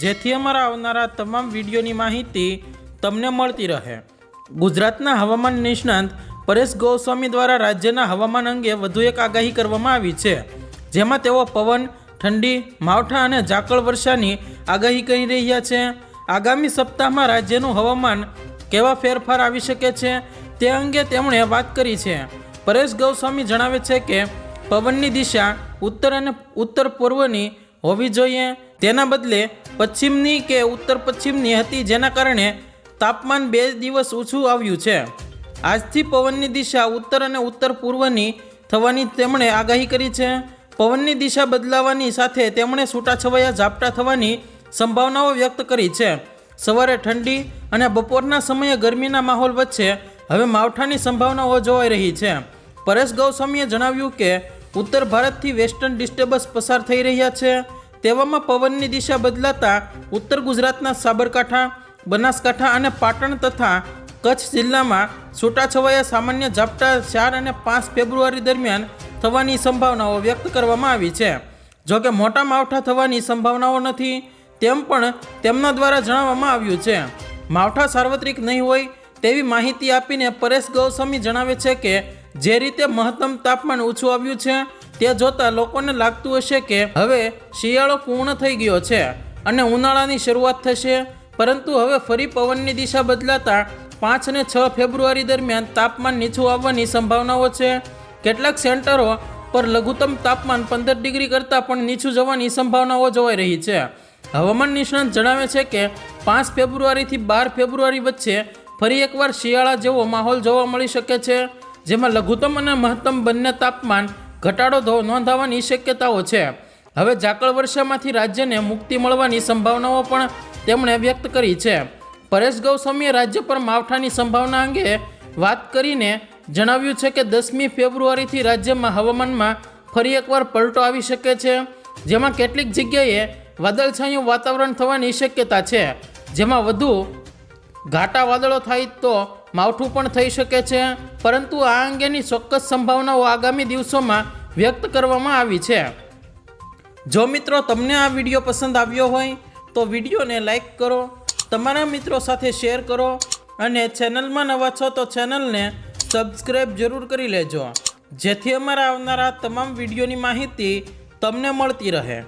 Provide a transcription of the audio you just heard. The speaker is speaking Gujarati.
જેથી અમારા આવનારા તમામ વિડીયોની માહિતી તમને મળતી રહે. ગુજરાતના હવામાન નિષ્ણાંત પરેશ ગોસ્વામી દ્વારા રાજ્યના હવામાન અંગે વધુ એક આગાહી કરવામાં આવી છે, જેમાં તેઓ પવન, ઠંડી, માવઠા અને ઝાકળ વર્ષાની આગાહી કરી રહ્યા છે. આગામી સપ્તાહમાં રાજ્યનું હવામાન કેવા ફેરફાર આવી શકે છે તે અંગે તેમણે વાત કરી છે. પરેશ ગૌસ્વામી જણાવે છે કે, પવનની દિશા ઉત્તર અને ઉત્તર પૂર્વની હોવી જોઈએ. તેના બદલે પશ્ચિમની કે ઉત્તર પશ્ચિમની હતી જેના કારણે તાપમાન બે દિવસ ઓછું આવ્યું છે. આજથી પવનની દિશા ઉત્તર અને ઉત્તર પૂર્વની થવાની તેમણે આગાહી કરી છે. પવનની દિશા બદલાવાની સાથે તેમણે છૂટાછવાયા ઝાપટા થવાની સંભાવનાઓ વ્યક્ત કરી છે. સવારે ઠંડી અને બપોરના સમયે ગરમીના માહોલ વચ્ચે હવે માવઠાની સંભાવનાઓ જોવાઈ રહી છે. પરેશ ગૌસ્વામીએ જણાવ્યું કે, ઉત્તર ભારતથી વેસ્ટર્ન ડિસ્ટર્બન્સ પસાર થઈ રહ્યા છે. તેવામાં પવનની દિશા બદલાતા ઉત્તર ગુજરાતના સાબરકાંઠા, બનાસકાંઠા અને પાટણ તથા કચ્છ જિલ્લામાં છૂટાછવાયા સામાન્ય ઝાપટા ચાર અને પાંચ ફેબ્રુઆરી દરમિયાન થવાની સંભાવનાઓ વ્યક્ત કરવામાં આવી છે. જોકે મોટા માવઠા થવાની સંભાવનાઓ નથી, તેમ પણ તેમના દ્વારા જણાવવામાં આવ્યું છે. માવઠા સાર્વત્રિક નહીં હોય તેવી માહિતી આપીને પરેશ ગૌસ્વામી જણાવે છે કે, જે રીતે મહત્તમ તાપમાન ઓછું આવ્યું છે તે જોતાં લોકોને લાગતું હશે કે હવે શિયાળો પૂર્ણ થઈ ગયો છે અને ઉનાળાની શરૂઆત થશે. પરંતુ હવે ફરી પવનની દિશા બદલાતા પાંચ અને છ ફેબ્રુઆરી દરમિયાન તાપમાન નીચું આવવાની સંભાવનાઓ છે. કેટલાક સેન્ટરો પર લઘુત્તમ તાપમાન પંદર ડિગ્રી કરતાં પણ નીચું જવાની સંભાવનાઓ જોવાઈ રહી છે. હવામાન નિષ્ણાંત જણાવે છે કે પાંચ ફેબ્રુઆરીથી બાર ફેબ્રુઆરી વચ્ચે ફરી એકવાર શિયાળા જેવો માહોલ જોવા મળી શકે છે, જેમાં લઘુત્તમ અને મહત્તમ બંને તાપમાન ઘટાડો નોંધાવાની શક્યતાઓ છે. હવે ઝાકળ વર્ષામાંથી રાજ્યને મુક્તિ મળવાની સંભાવનાઓ પણ તેમણે વ્યક્ત કરી છે. પરેશ ગૌસ્વામીએ રાજ્ય પર માવઠાની સંભાવના અંગે વાત કરીને જણાવ્યું છે કે દસમી ફેબ્રુઆરીથી રાજ્યમાં હવામાનમાં ફરી એકવાર પલટો આવી શકે છે, જેમાં કેટલીક જગ્યાએ વાદળછાયું વાતાવરણ થવાની શક્યતા છે. જેમાં વધુ ઘાટા વાદળો થાય તો માવઠું પણ થઈ શકે છે, પરંતુ આ અંગેની ચોક્કસ સંભાવનાઓ આગામી દિવસોમાં વ્યક્ત કરવામાં આવી છે. જો મિત્રો તમને આ વીડિયો પસંદ આવ્યો હોય, તો વિડીયોને લાઈક કરો, તમારા મિત્રો સાથે શેર કરો અને ચેનલમાં નવા છો તો ચેનલને સબસ્ક્રાઈબ જરૂર કરી લેજો. જેથી અમારા આવનારા તમામ વિડીયોની માહિતી તમને મળતી રહે.